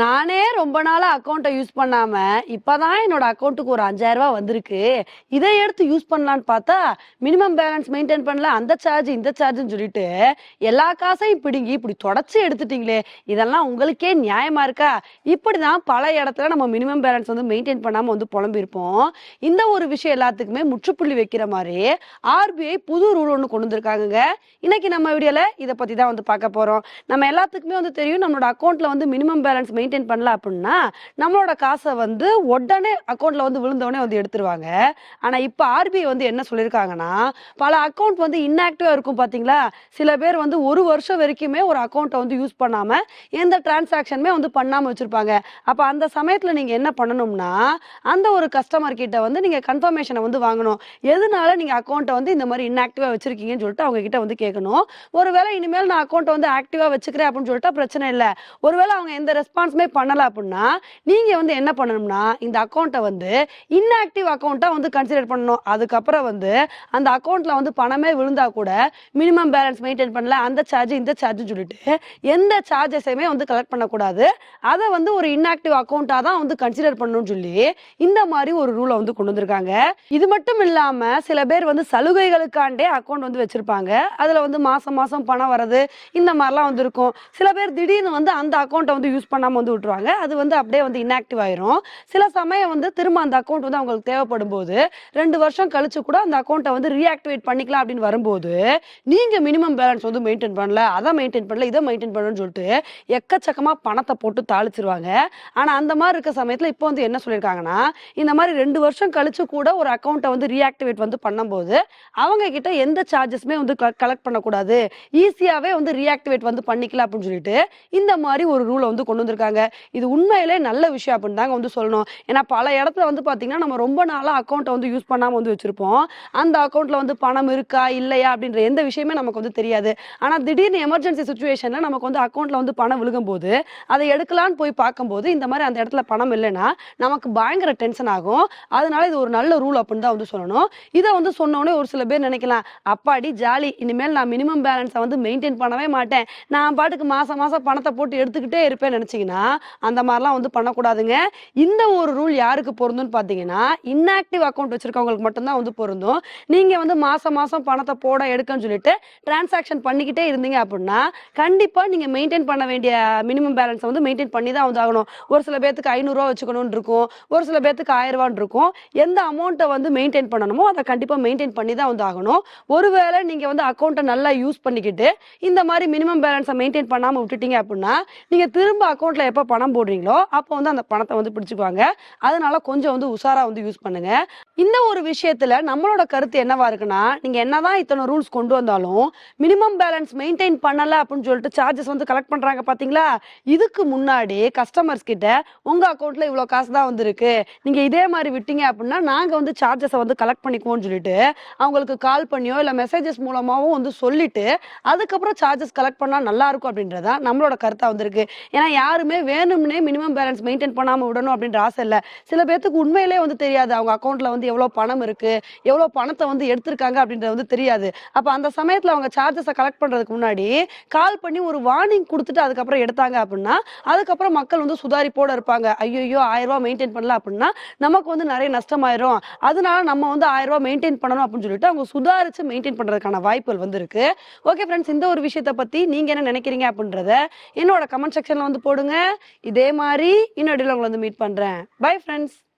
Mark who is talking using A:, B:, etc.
A: நானே ரொம்ப நாளா அக்கௌண்ட்டை யூஸ் பண்ணாம இப்பதான் என்னோட அக்கௌண்ட்டுக்கு ஒரு அஞ்சாயிரம் ரூபாய் வந்திருக்கு. இதை எடுத்து யூஸ் பண்ணலான்னு பார்த்தா மினிமம் பேலன்ஸ் மெயின்டைன் பண்ணல அந்த சார்ஜ் இந்த சார்ஜ்னு சொல்லிட்டு எல்லா காசையும் பிடுங்கி இப்படி தொடச்சி எடுத்துட்டீங்களே இதெல்லாம் உங்களுக்கே நியாயமா இருக்கா? இப்படிதான் பல இடத்துல நம்ம மினிமம் பேலன்ஸ் வந்து மெயின்டைன் பண்ணாம வந்து புலம்பிருப்போம் இந்த ஒரு விஷயம் எல்லாத்துக்குமே முற்றுப்புள்ளி வைக்கிற மாதிரி ஆர்பிஐ புது ரூல் ஒன்று கொண்டு வந்திருக்காங்க இன்னைக்கு நம்ம வீடியோல இதை பத்தி தான் வந்து பார்க்க போறோம். நம்ம எல்லாத்துக்குமே வந்து தெரியும் நம்மளோட அக்கௌண்ட்ல வந்து மினிமம் பேலன்ஸ் மெயின் மெயின்டைன் பண்ணல அப்படின்னா நம்மளோட காசை வந்து உடனே அக்கௌண்ட்ல வந்து விழுந்தவொடனே வந்து எடுத்துருவாங்க. ஆனா இப்போ ஆர்பிஐ வந்து என்ன சொல்லியிருக்காங்கன்னா பல அக்கௌண்ட் வந்து இன்ஆக்டிவா இருக்கும் பாத்தீங்களா? சில பேர் வந்து ஒரு வருஷம் வரைக்குமே ஒரு அக்கௌண்ட்டை வந்து யூஸ் பண்ணாம எந்த டிரான்சாக்ஷனுமே வந்து பண்ணாம வச்சிருப்பாங்க. அப்ப அந்த சமயத்துல நீங்க என்ன பண்ணணும்னா அந்த ஒரு கஸ்டமர் கிட்ட வந்து நீங்க கன்ஃபர்மேஷனை வந்து வாங்கணும். எதனால நீங்க அக்கௌண்ட்டை வந்து இந்த மாதிரி இன்ஆக்டிவா வச்சிருக்கீங்கன்னு சொல்லிட்டு அவங்க கிட்ட வந்து கேட்கணும் ஒருவேளை இனிமேல் நான் அக்கௌண்ட்டை வந்து ஆக்டிவா வச்சுக்கிறேன் அப்படின்னு சொல்லிட்டு பிரச்சனை இல்லை. ஒருவேளை அவங்க எந்த ரெஸ்பான்ஸ் எதுவுமே பண்ணலை அப்படின்னா நீங்கள் வந்து என்ன பண்ணணும்னா இந்த அக்கௌண்ட்டை வந்து இன்ஆக்டிவ் அக்கௌண்ட்டாக வந்து கன்சிடர் பண்ணணும். அதுக்கப்புறம் வந்து அந்த அக்கௌண்ட்டில் வந்து பணமே விழுந்தா கூட மினிமம் பேலன்ஸ் மெயின்டைன் பண்ணல அந்த சார்ஜ் இந்த சார்ஜ் சொல்லிட்டு எந்த சார்ஜஸையுமே வந்து கலெக்ட் பண்ணக்கூடாது. அதை வந்து ஒரு இன்ஆக்டிவ் அக்கௌண்ட்டாக தான் வந்து கன்சிடர் பண்ணணும்னு சொல்லி இந்த மாதிரி ஒரு ரூலை வந்து கொண்டு வந்திருக்காங்க. இது மட்டும் இல்லாமல் சில பேர் வந்து சலுகைகளுக்காண்டே அக்கௌண்ட் வந்து வச்சுருப்பாங்க. அதில் வந்து மாதம் மாதம் பணம் வர்றது இந்த மாதிரிலாம் வந்து இருக்கும். சில பேர் திடீர்னு வந்து அந்த அக்கௌண்ட்டை வந்து யூஸ் பண்ணாமல் வந்து விட்டுருவாங்க. அது வந்து அப்படியே வந்து இன்ஆக்டிவ் ஆயிரும். சில சமயம் வந்து திரும்ப அந்த அக்கௌண்ட் வந்து அவங்களுக்கு தேவைப்படும் போது ரெண்டு வருஷம் கழிச்சு கூட அந்த அக்கௌண்ட்டை வந்து ரீஆக்டிவேட் பண்ணிக்கலாம் அப்படின்னு வரும்போது நீங்க மினிமம் பேலன்ஸ் வந்து மெயின்டைன் பண்ணல அதை மெயின்டைன் பண்ணல இதை மெயின்டைன் பண்ணணும்னு சொல்லிட்டு எக்கச்சக்கமா பணத்தை போட்டு தாளிச்சிருவாங்க. ஆனா அந்த மாதிரி இருக்க சமயத்துல இப்போ வந்து என்ன சொல்லியிருக்காங்கன்னா இந்த மாதிரி ரெண்டு வருஷம் கழிச்சு கூட ஒரு அக்கௌண்ட்டை வந்து ரீஆக்டிவேட் வந்து பண்ணும்போது அவங்க கிட்ட எந்த சார்ஜஸ்மே வந்து கலெக்ட் பண்ணக்கூடாது. ஈஸியாவே வந்து ரீஆக்டிவேட் வந்து பண்ணிக்கலாம் அப்படின்னு சொல்லிட்டு இந்த மாதிரி ஒரு ரூலை வந்து கொண்டு வந்திருக்காங்க. இது உண்மையிலே நல்ல விஷயம் அப்படின்னு தாங்க வந்து சொல்லணும். ஏன்னா பல இடத்துல வந்து பார்த்தீங்கன்னா நம்ம ரொம்ப நாளாக அக்கௌண்ட்டை வந்து யூஸ் பண்ணாமல் வந்து வச்சுருப்போம். அந்த அக்கௌண்ட்டில் வந்து பணம் இருக்கா இல்லையா அப்படின்ற எந்த விஷயமே நமக்கு வந்து தெரியாது. ஆனால் திடீர்னு எமர்ஜென்சி சுச்சுவேஷனில் நமக்கு வந்து அக்கௌண்ட்டில் வந்து பணம் விழுகும் போது அதை எடுக்கலான்னு போய் பார்க்கும்போது இந்த மாதிரி அந்த இடத்துல பணம் இல்லைன்னா நமக்கு பயங்கர டென்ஷன் ஆகும். அதனால இது ஒரு நல்ல ரூல் அப்படின்னு தான் வந்து சொல்லணும். இதை வந்து சொன்னோடனே ஒரு சில பேர் நினைக்கலாம். அப்பாடி ஜாலி. இனிமேல் நான் மினிமம் பேலன்ஸை வந்து மெயின்டைன் பண்ணவே மாட்டேன். நான் பாட்டுக்கு மாதம் மாதம் பணத்தை போட்டு எடுத்துக்கிட்டே இருப்பேன் நினச்சிங்கன்னா அந்த மாதிரிலாம் வந்து பண்ணக்கூடாதுங்க. இந்த ஒரு ரூல் யாருக்கு பொருந்தும்னு பார்த்தீங்கன்னா இன்ஆக்டிவ் அக்கௌண்ட் வச்சுருக்கவங்களுக்கு மட்டும்தான் வந்து பொருந்தும். நீங்கள் வந்து மாதம் மாதம் பணத்தை போட எடுக்கன்னு சொல்லிட்டு டிரான்சாக்ஷன் பண்ணிக்கிட்டே இருந்தீங்க அப்படின்னா கண்டிப்பாக நீங்கள் மெயின்டைன் பண்ண வேண்டிய மினிமம் பேலன்ஸை வந்து மெயின்டைன் பண்ணி தான் வந்து ஆகணும். ஒரு சில பேர்த்துக்கு ஐநூறுரூவா வச்சுக்கணும்னு இருக்கும். ஒரு சில பேர்த்துக்கு ஆயிரம் ரூபான்னு இருக்கும். எந்த அமௌண்ட்டை வந்து மெயின்டைன் பண்ணணுமோ அதை கண்டிப்பாக மெயின்டைன் பண்ணி தான் வந்து ஆகணும். ஒருவேளை நீங்கள் வந்து அக்கௌண்ட்டை நல்லா யூஸ் பண்ணிக்கிட்டு இந்த மாதிரி மினிமம் பேலன்ஸை மெயின்டைன் பண்ணாமல் விட்டுட்டீங்க அப்படின்னா நீங்கள் திரும்ப அக்கௌண்ட்டில் எப்போ பணம் போடுறீங்களோ அப்போ வந்து அந்த பணத்தை வந்து பிடிச்சிக்குவாங்க. அதனால கொஞ்சம் வந்து உஷாராக வந்து யூஸ் பண்ணுங்க. இந்த ஒரு விஷயத்துல நம்மளோட கருத்து என்னவா இருக்குன்னா நீங்க என்னதான் இத்தனை ரூல்ஸ் கொண்டு வந்தாலும் மினிமம் பேலன்ஸ் மெயின்டைன் பண்ணல அப்படின்னு சொல்லிட்டு சார்ஜஸ் வந்து கலெக்ட் பண்றாங்க பாத்தீங்களா? இதுக்கு முன்னாடி கஸ்டமர்ஸ் கிட்ட உங்க அக்கௌண்ட்ல இவ்வளோ காசு தான் வந்திருக்கு. நீங்க இதே மாதிரி விட்டீங்க அப்படின்னா நாங்க வந்து சார்ஜஸை வந்து கலெக்ட் பண்ணிக்குவோம்னு சொல்லிட்டு அவங்களுக்கு கால் பண்ணியோ இல்ல மெசேஜஸ் மூலமாவும் வந்து சொல்லிட்டு அதுக்கப்புறம் சார்ஜஸ் கலெக்ட் பண்ணா நல்லா இருக்கும் அப்படின்றதான் நம்மளோட கருத்தா வந்திருக்கு. ஏன்னா யாருமே வேணும்னே மினிமம் பேலன்ஸ் மெயின்டைன் பண்ணாம விடணும் அப்படின்ற ஆசை இல்ல. சில பேர்த்துக்கு உண்மையிலே வந்து தெரியாது. அவங்க அக்கௌண்ட்ல வந்து எவ்வளவு பணம் இருக்கு எவ்வளவு பணத்தை வந்து எடுத்திருக்காங்க அப்படின்றது வந்து தெரியாது. அப்ப அந்த சமயத்துல அவங்க சார்ஜஸை கலெக்ட் பண்றதுக்கு முன்னாடி கால் பண்ணி ஒரு வார்னிங் கொடுத்துட்டு அதுக்கப்புறம் எடுத்தாங்க அப்படின்னா அதுக்கப்புறம் மக்கள் வந்து சுதாரிப்போட இருப்பாங்க. ஐயோ ஆயிரம் ரூபாய் மெயின்டைன் பண்ணல அப்படின்னா நமக்கு வந்து நிறைய நஷ்டமாயிரும். அதனால நம்ம வந்து ஆயிரம் ரூபாய் மெயின்டைன் பண்ணணும் அப்படின்னு சொல்லிட்டு அவங்க சுதாரிச்சு மெயின்டைன் பண்றதுக்கான வாய்ப்புகள் வந்து இருக்கு ஓகே ஃப்ரெண்ட்ஸ் இந்த ஒரு விஷயத்தை பத்தி நீங்க என்ன நினைக்கிறீங்க அப்படின்றத என்னோட கமெண்ட் செக்ஷன்ல வந்து போடுங்க. இதே மாதிரி இன்னொரு உங்களை வந்து மீட் பண்றேன். Bye friends